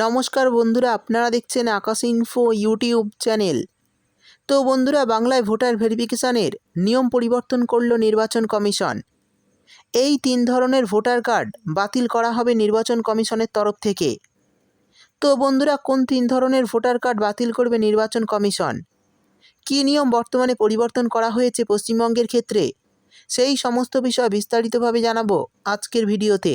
নমস্কার বন্ধুরা, আপনারা দেখছেন আকাশ ইনফো ইউটিউব চ্যানেল তো বন্ধুরা, বাংলায় ভোটার ভেরিফিকেশানের নিয়ম পরিবর্তন করল নির্বাচন কমিশন। এই তিন ধরনের ভোটার কার্ড বাতিল করা হবে নির্বাচন কমিশনের তরফ থেকে। তো বন্ধুরা, কোন তিন ধরনের ভোটার কার্ড বাতিল করবে নির্বাচন কমিশন? কী নিয়ম বর্তমানে পরিবর্তন করা হয়েছে পশ্চিমবঙ্গের ক্ষেত্রে? সেই সমস্ত বিষয় বিস্তারিতভাবে জানাব আজকের ভিডিওতে।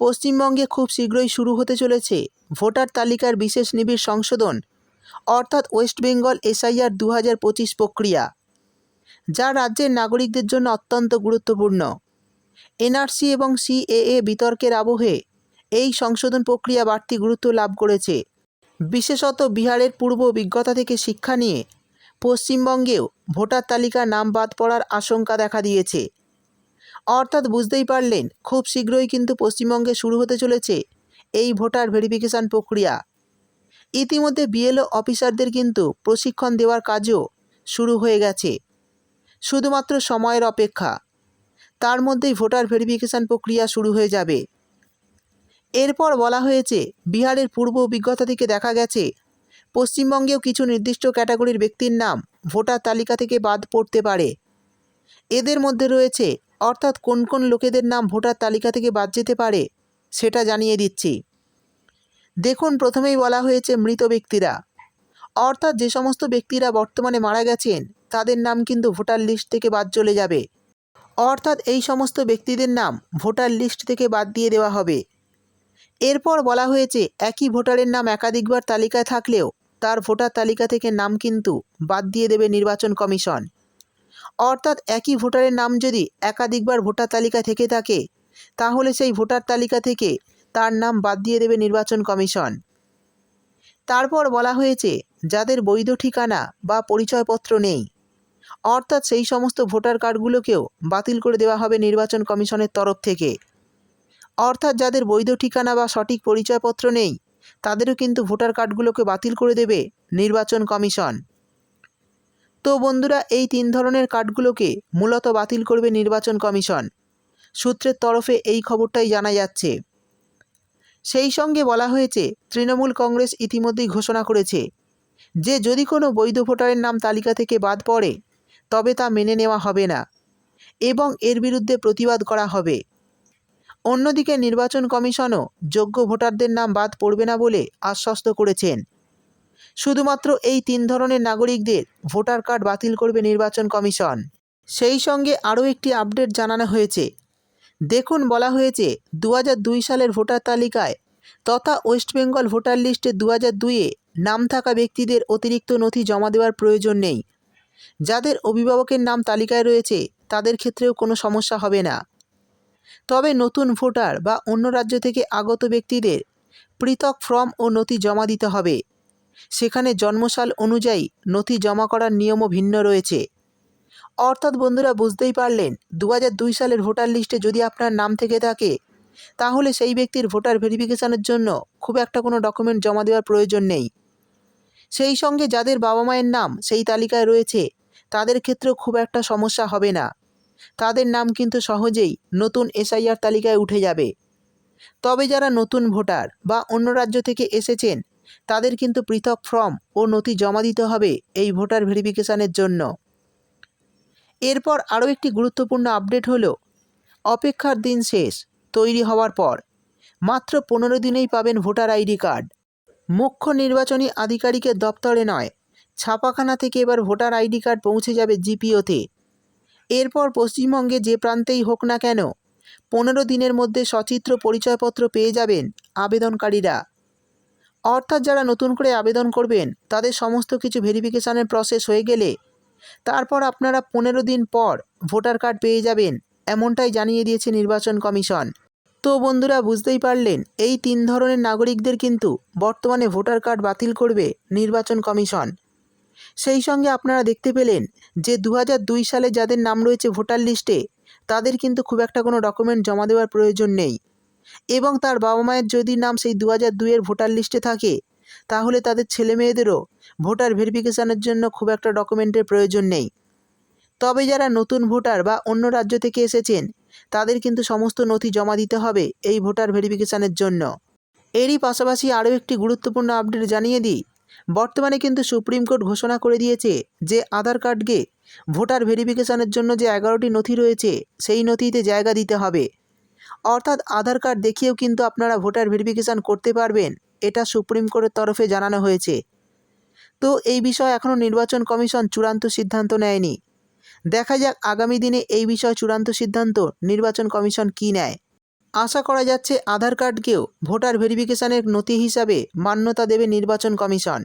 পশ্চিমবঙ্গে খুব শীঘ্রই শুরু হতে চলেছে ভোটার তালিকার বিশেষ নিবিড় সংশোধন, অর্থাৎ ওয়েস্ট বেঙ্গল এসআইআর দু হাজার পঁচিশ প্রক্রিয়া, যা রাজ্যের নাগরিকদের জন্য অত্যন্ত গুরুত্বপূর্ণ। এনআরসি এবং সিএএ বিতর্কের আবহে এই সংশোধন প্রক্রিয়া বাড়তি গুরুত্ব লাভ করেছে। বিশেষত বিহারের পূর্ব অভিজ্ঞতা থেকে শিক্ষা নিয়ে পশ্চিমবঙ্গেও ভোটার তালিকার নাম বাদ পড়ার আশঙ্কা দেখা দিয়েছে। অর্থাৎ বুঝতেই পারলেন, খুব শীঘ্রই কিন্তু পশ্চিমবঙ্গে শুরু হতে চলেছে এই ভোটার ভেরিফিকেশান প্রক্রিয়া। ইতিমধ্যে বিএলও অফিসারদের কিন্তু প্রশিক্ষণ দেওয়ার কাজও শুরু হয়ে গেছে। শুধুমাত্র সময়ের অপেক্ষা। তার মধ্যেই ভোটার ভেরিফিকেশান প্রক্রিয়া শুরু হয়ে যাবে। এরপর বলা হয়েছে, বিহারের পূর্ব অভিজ্ঞতা থেকে দেখা গেছে, পশ্চিমবঙ্গেও কিছু নির্দিষ্ট ক্যাটাগরির ব্যক্তির নাম ভোটার তালিকা থেকে বাদ পড়তে পারে। এদের মধ্যে রয়েছে অর্থাৎ কোন কোন লোকেদের নাম ভোটার তালিকা থেকে বাদ যেতে পারে, সেটা জানিয়ে দিচ্ছি। দেখুন, প্রথমেই বলা হয়েছে মৃত ব্যক্তিরা। অর্থাৎ যে সমস্ত ব্যক্তিরা বর্তমানে মারা গেছেন, তাদের নাম কিন্তু ভোটার লিস্ট থেকে বাদ চলে যাবে। অর্থাৎ এই সমস্ত ব্যক্তিদের নাম ভোটার লিস্ট থেকে বাদ দিয়ে দেওয়া হবে। এরপর বলা হয়েছে, একই ভোটারের নাম একাধিকবার তালিকায় থাকলেও তার ভোটার তালিকা থেকে নাম কিন্তু বাদ দিয়ে দেবে নির্বাচন কমিশন। অর্থাৎ একই ভোটারের নাম যদি একাধিকবার ভোটার তালিকা থেকে থাকে, তাহলে সেই ভোটার তালিকা থেকে তার নাম বাদ দিয়ে দেবে নির্বাচন কমিশন। তারপর বলা হয়েছে, যাদের বৈধ ঠিকানা বা পরিচয়পত্র নেই, অর্থাৎ সেই সমস্ত ভোটার কার্ডগুলোকেও বাতিল করে দেওয়া হবে নির্বাচন কমিশনের তরফ থেকে। অর্থাৎ যাদের বৈধ ঠিকানা বা সঠিক পরিচয়পত্র নেই, তাদেরও কিন্তু ভোটার কার্ডগুলোকে বাতিল করে দেবে নির্বাচন কমিশন। তো বন্ধুরা, এই তিন ধরনের কার্ডগুলোকে মূলত বাতিল করবে নির্বাচন কমিশন। সূত্রের তরফে এই খবরটাই জানা যাচ্ছে। সেই সঙ্গে বলা হয়েছে, তৃণমূল কংগ্রেস ইতিমধ্যেই ঘোষণা করেছে, যে যদি কোনো বৈধ ভোটারের নাম তালিকা থেকে বাদ পড়ে, তবে তা মেনে নেওয়া হবে না এবং এর বিরুদ্ধে প্রতিবাদ করা হবে। অন্যদিকে নির্বাচন কমিশনও যোগ্য ভোটারদের নাম বাদ পড়বে না বলে আশ্বস্ত করেছেন। শুধুমাত্র এই তিন ধরনের নাগরিকদের ভোটার কার্ড বাতিল করবে নির্বাচন কমিশন। সেই সঙ্গে আরও একটি আপডেট জানানো হয়েছে। দেখুন, বলা হয়েছে দু হাজার দুই সালের ভোটার তালিকায় তথা ওয়েস্ট বেঙ্গল ভোটার লিস্টে দু হাজার দুইয়ে নাম থাকা ব্যক্তিদের অতিরিক্ত নথি জমা দেওয়ার প্রয়োজন নেই। যাদের অভিভাবকের নাম তালিকায় রয়েছে, তাদের ক্ষেত্রেও কোনো সমস্যা হবে না। তবে নতুন ভোটার বা অন্য রাজ্য থেকে আগত ব্যক্তিদের পৃথক ফর্ম ও নথি জমা দিতে হবে। সেখানে জন্মসাল অনুযায়ী নথি জমা করার নিয়মও ভিন্ন রয়েছে। অর্থাৎ বন্ধুরা বুঝতেই পারলেন দু দুই সালের ভোটার লিস্টে যদি আপনার নাম থেকে থাকে, তাহলে সেই ব্যক্তির ভোটার ভেরিফিকেশানের জন্য খুব একটা কোনো ডকুমেন্ট জমা দেওয়ার প্রয়োজন নেই। সেই সঙ্গে যাদের বাবা মায়ের নাম সেই তালিকায় রয়েছে, তাদের ক্ষেত্রেও খুব একটা সমস্যা হবে না। তাদের নাম কিন্তু সহজেই নতুন এসআইআর তালিকায় উঠে যাবে। তবে যারা নতুন ভোটার বা অন্য রাজ্য থেকে এসেছেন তাদের কিন্তু পৃথক ফর্ম ও নথি জমা দিতে হবে এই ভোটার ভেরিফিকেশানের জন্য। এরপর আরও একটি গুরুত্বপূর্ণ আপডেট হলো, অপেক্ষার দিন শেষ, তৈরি হওয়ার পর। মাত্র পনেরো দিনেই পাবেন ভোটার আইডি কার্ড। মুখ্য নির্বাচনী আধিকারিকের দপ্তরে নয়, ছাপাখানা থেকে এবার ভোটার আইডি কার্ড পৌঁছে যাবে জিপিওতে। এরপর পশ্চিমবঙ্গে যে প্রান্তেই হোক না কেন, পনেরো দিনের মধ্যে সচিত্র পরিচয়পত্র পেয়ে যাবেন আবেদনকারীরা। অর্থাৎ যারা নতুন করে আবেদন করবেন, তাদের সমস্ত কিছু ভেরিফিকেশানের প্রসেস হয়ে গেলে তারপর আপনারা পনেরো দিন পর ভোটার কার্ড পেয়ে যাবেন, এমনটাই জানিয়ে দিয়েছে নির্বাচন কমিশন। তো বন্ধুরা, বুঝতেই পারলেন, এই তিন ধরনের নাগরিকদের কিন্তু বর্তমানে ভোটার কার্ড বাতিল করবে নির্বাচন কমিশন। সেই সঙ্গে আপনারা দেখতে পেলেন যে দু সালে যাদের নাম রয়েছে ভোটার লিস্টে, তাদের কিন্তু খুব একটা কোনো ডকুমেন্ট জমা দেওয়ার প্রয়োজন নেই। এবং তার বাবা মায়ের যদি নাম সেই দু হাজার দুইয়ের ভোটার লিস্টে থাকে, তাহলে তাদের ছেলে মেয়েদেরও ভোটার ভেরিফিকেশানের জন্য খুব একটা ডকুমেন্টের প্রয়োজন নেই। তবে যারা নতুন ভোটার বা অন্য রাজ্য থেকে এসেছেন, তাদের কিন্তু সমস্ত নথি জমা দিতে হবে এই ভোটার ভেরিফিকেশানের জন্য। এরই পাশাপাশি আরও একটি গুরুত্বপূর্ণ আপডেট জানিয়ে দিই। বর্তমানে কিন্তু সুপ্রিম কোর্ট ঘোষণা করে দিয়েছে যে আধার কার্ডকে ভোটার ভেরিফিকেশানের জন্য যে এগারোটি নথি রয়েছে, সেই নথিতে জায়গা দিতে হবে। অর্থাৎ আধার কার্ড দেখিয়েও কিন্তু আপনারা ভোটার ভেরিফিকেশান করতে পারবেন। এটা সুপ্রিম কোর্টের তরফে জানানো হয়েছে। তো এই বিষয়ে এখনও নির্বাচন কমিশন চূড়ান্ত সিদ্ধান্ত নেয়নি। দেখা যাক আগামী দিনে এই বিষয়ে চূড়ান্ত সিদ্ধান্ত নির্বাচন কমিশন কী নেয়। আশা করা যাচ্ছে আধার কার্ডকেও ভোটার ভেরিফিকেশানের নথি হিসাবে মান্যতা দেবে নির্বাচন কমিশন।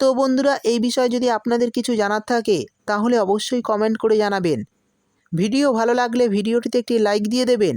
তো বন্ধুরা, এই বিষয়ে যদি আপনাদের কিছু জানার থাকে, তাহলে অবশ্যই কমেন্ট করে জানাবেন। ভিডিও ভালো লাগলে ভিডিওটিতে একটি লাইক দিয়ে দেবেন।